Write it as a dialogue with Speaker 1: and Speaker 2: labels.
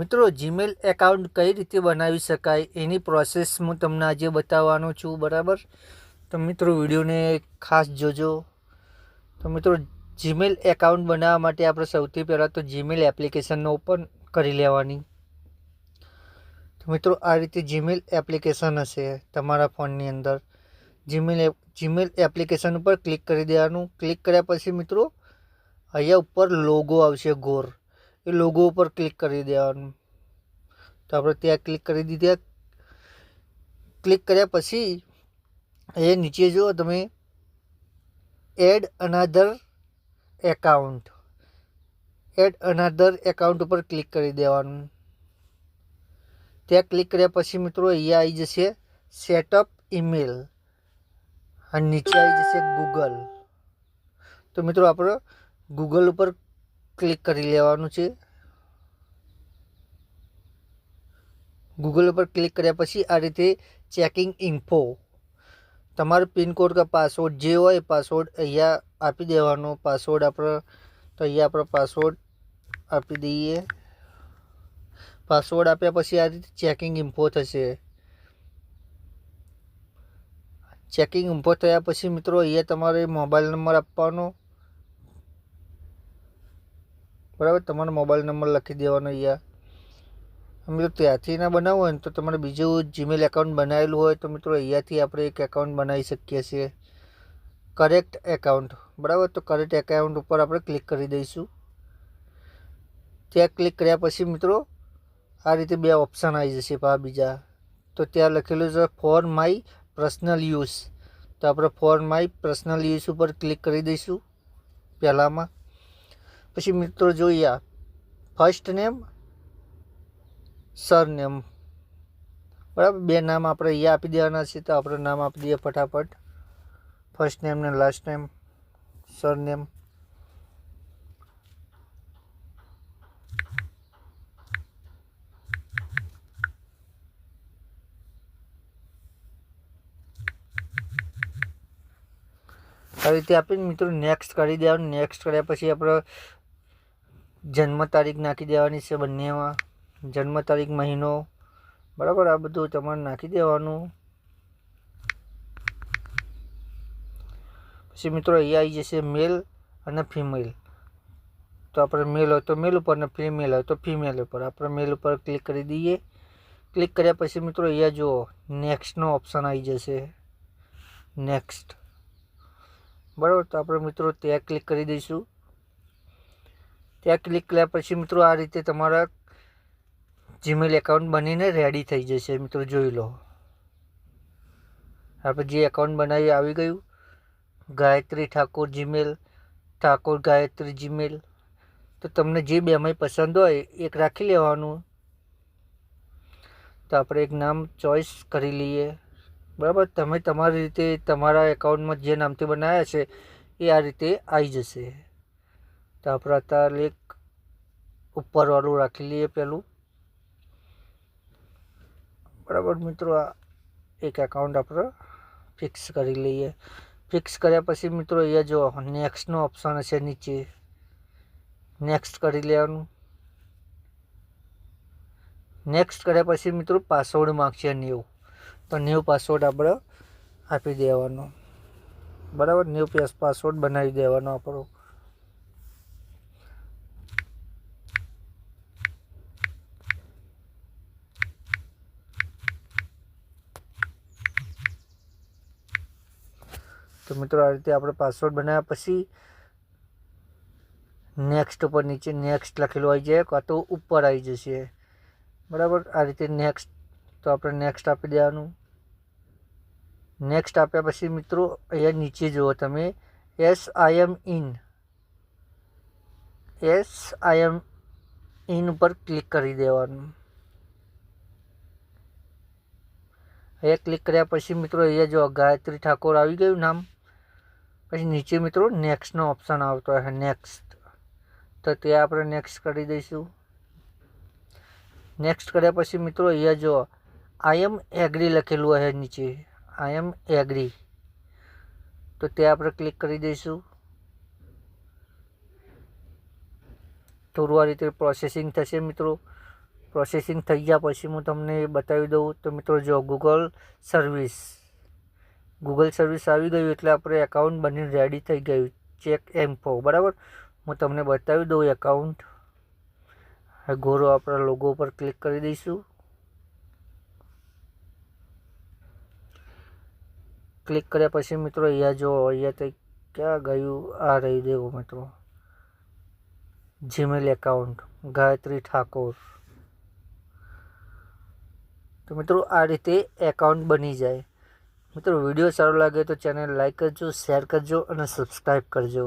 Speaker 1: મિત્રો Gmail account કઈ રીતે બનાવી શકાય એની પ્રોસેસ હું તમને આજે બતાવવાનો છું, બરાબર? તો મિત્રો, વિડીયોને ખાસ જોજો. તો મિત્રો જીમેલ એકાઉન્ટ બનાવવા માટે આપણે સૌથી પહેલાં તો જીમેલ એપ્લિકેશનનો ઓપન કરી લેવાની. તો મિત્રો, આ રીતે જીમેલ એપ્લિકેશન હશે તમારા ફોનની અંદર. જીમેલ જીમેલ એપ્લિકેશન ઉપર ક્લિક કરી દેવાનું. ક્લિક કર્યા પછી મિત્રો, અહીંયા ઉપર લોગો આવશે, ગોર. એ લોગો ઉપર ક્લિક કરી દેવાનું. તો આપણે ત્યાં ક્લિક કરી દીધા. ક્લિક કર્યા પછી, એ નીચે જુઓ તમે add another account add another account ઉપર ક્લિક કરી દેવાનું. ત્યાં ક્લિક કર્યા પછી મિત્રો, અહીંયા આવી જશે સેટઅપ ઈમેલ અને નીચે આવી જશે ગૂગલ તો મિત્રો, આપણે ગૂગલ ઉપર ક્લિક કરી લેવાનું છે. ગૂગલ ઉપર ક્લિક કર્યા પછી આ રીતે ચેકિંગ ઇન્ફો તમારો પિનકોડ કે પાસવર્ડ જે હોય પાસવર્ડ અહીંયા આપી દેવાનો. પાસવર્ડ આપણો તો અહીંયા આપણો પાસવર્ડ આપી દઈએ. પાસવર્ડ આપ્યા પછી આ રીતે ચેકિંગ ઇન્ફો થશે. ચેકિંગ ઇન્ફો થયા પછી મિત્રો અહીંયા તમારે મોબાઈલ નંબર આપવાનો. બરાબર? તમારો મોબાઈલ નંબર લખી દેવાનો અહીંયા મિત્રો ત્યાંથી ના બનાવવું હોય ને તો તમારે બીજું જીમેલ એકાઉન્ટ બનાવેલું હોય તો મિત્રો અહીંયાથી આપણે એક એકાઉન્ટ બનાવી શકીએ છીએ. કરેક્ટ એકાઉન્ટ બરાબર? તો કરેક્ટ એકાઉન્ટ ઉપર આપણે ક્લિક કરી દઈશું. ત્યાં ક્લિક કર્યા પછી મિત્રો આ રીતે બે ઓપ્શન આવી જશે પા બીજા. તો ત્યાં લખેલું છે ફોર માય પર્સનલ યુઝ તો આપણે ફોર માય પર્સનલ યુઝ ઉપર ક્લિક કરી દઈશું. પહેલાંમાં. પછી મિત્રો જોઈએ ફર્સ્ટ નેમ સરનેમ બરાબર? બે નામ આપણે અહીંયા આપી દેવાના છે, તો આપણે નામ આપી દઈએ ફટાફટ. ફર્સ્ટ નેમ ને લાસ્ટ નેમ સરનેમ આવી રીતે આપીને મિત્રો નેક્સ્ટ કરી દેવાનું. નેક્સ્ટ કર્યા પછી આપણે જન્મ તારીખ નાખી દેવાની છે બંનેમાં. જન્મ તારીખ મહિનો. બરાબર, આ બધું તમારે નાખી દેવાનું. પછી મિત્રો અહીંયા આવી જશે મેલ અને ફિમેલ તો આપણે મેલ હોય તો મેલ ઉપર ને ફિમેલ હોય તો ફિમેલ ઉપર. આપણે મેલ ઉપર ક્લિક કરી દઈએ. ક્લિક કર્યા પછી મિત્રો, અહીંયા જુઓ નેક્સ્ટનો ઓપ્શન આવી જશે. નેક્સ્ટ બરાબર, તો આપણે મિત્રો ત્યાં ક્લિક કરી દઈશું. ત્યાં ક્લિક કર્યા પછી મિત્રો આ રીતે તમારા જીમેલ એકાઉન્ટ બનીને રેડી થઈ જશે. મિત્રો જોઈ લો. આપણે જે એકાઉન્ટ બનાવી આવી ગયું, ગાયત્રી ઠાકોર જીમેલ ઠાકોર ગાયત્રી જીમેલ તો તમને જે બેમાં પસંદ હોય એક રાખી લેવાનું. તો આપણે એક નામ ચોઈસ કરી લઈએ. બરાબર? તમે તમારી રીતે તમારા એકાઉન્ટમાં જે નામથી બનાવ્યા છે, એ આ રીતે આવી જશે. તો આપણે અત્યારે એક ઉપરવાળું રાખી લઈએ પહેલું બરાબર મિત્રો, આ એક એકાઉન્ટ આપણે ફિક્સ કરી લઈએ. ફિક્સ કર્યા પછી મિત્રો અહીંયા જો નેક્સ્ટનો ઓપ્શન હશે નીચે. નેક્સ્ટ કરી લેવાનું. નેક્સ્ટ કર્યા પછી મિત્રો પાસવર્ડ માગશે ન્યૂ તો ન્યૂ પાસવર્ડ આપણે આપી દેવાનો. બરાબર? ન્યૂ પાસવર્ડ બનાવી દેવાનો આપણો. તો મિત્રો, આ રીતે આપણે પાસવર્ડ બનાવ્યા પછી નેક્સ્ટ ઉપર નીચે નેક્સ્ટ લખેલું આવી જાય, કાં તો ઉપર આવી જશે. બરાબર? આ રીતે નેક્સ્ટ તો આપણે નેક્સ્ટ આપી દેવાનું. નેક્સ્ટ આપ્યા પછી મિત્રો, અહીંયા નીચે જુઓ તમે. S I M in S I M in ઉપર ક્લિક કરી દેવાનું. અહીંયા ક્લિક કર્યા પછી મિત્રો, અહીંયા જો ગાયત્રી ઠાકોર આવી ગયું નામ પછી નીચે મિત્રો નેક્સ્ટનો ઓપ્શન આવતો હશે, નેક્સ્ટ. તો તે આપણે નેક્સ્ટ કરી દઈશું. નેક્સ્ટ કર્યા પછી મિત્રો અહીંયા જો આઈ એમ એગ્રી લખેલું હશે નીચે. આઈ એમ એગ્રી તો તે આપણે ક્લિક કરી દઈશું. થોડું આ રીતે પ્રોસેસિંગ થશે મિત્રો. પ્રોસેસિંગ થઈ ગયા પછી હું તમને બતાવી દઉં. તો મિત્રો જો ગૂગલ સર્વિસ ગૂગલ સર્વિસ આવી ગયું એટલે આપણે એકાઉન્ટ બનીને રેડી થઈ ગયું. ચેક એમ ફો બરાબર? હું તમને બતાવી દઉં એકાઉન્ટ ગોરો આપણા લોગો પર ક્લિક કરી દઈશું. ક્લિક કર્યા પછી મિત્રો અહીંયા જો, અહીંયા તો ક્યાં ગયું? આ રહી દેવું મિત્રો. Gmail account Gayatri Thakor. તો મિત્રો આ રીતે એકાઉન્ટ બની જાય. મિત્રો વીડિયો સારો લાગે તો ચેનલ લાઈક કરજો શેર કરજો અને સબસ્ક્રાઈબ કરજો.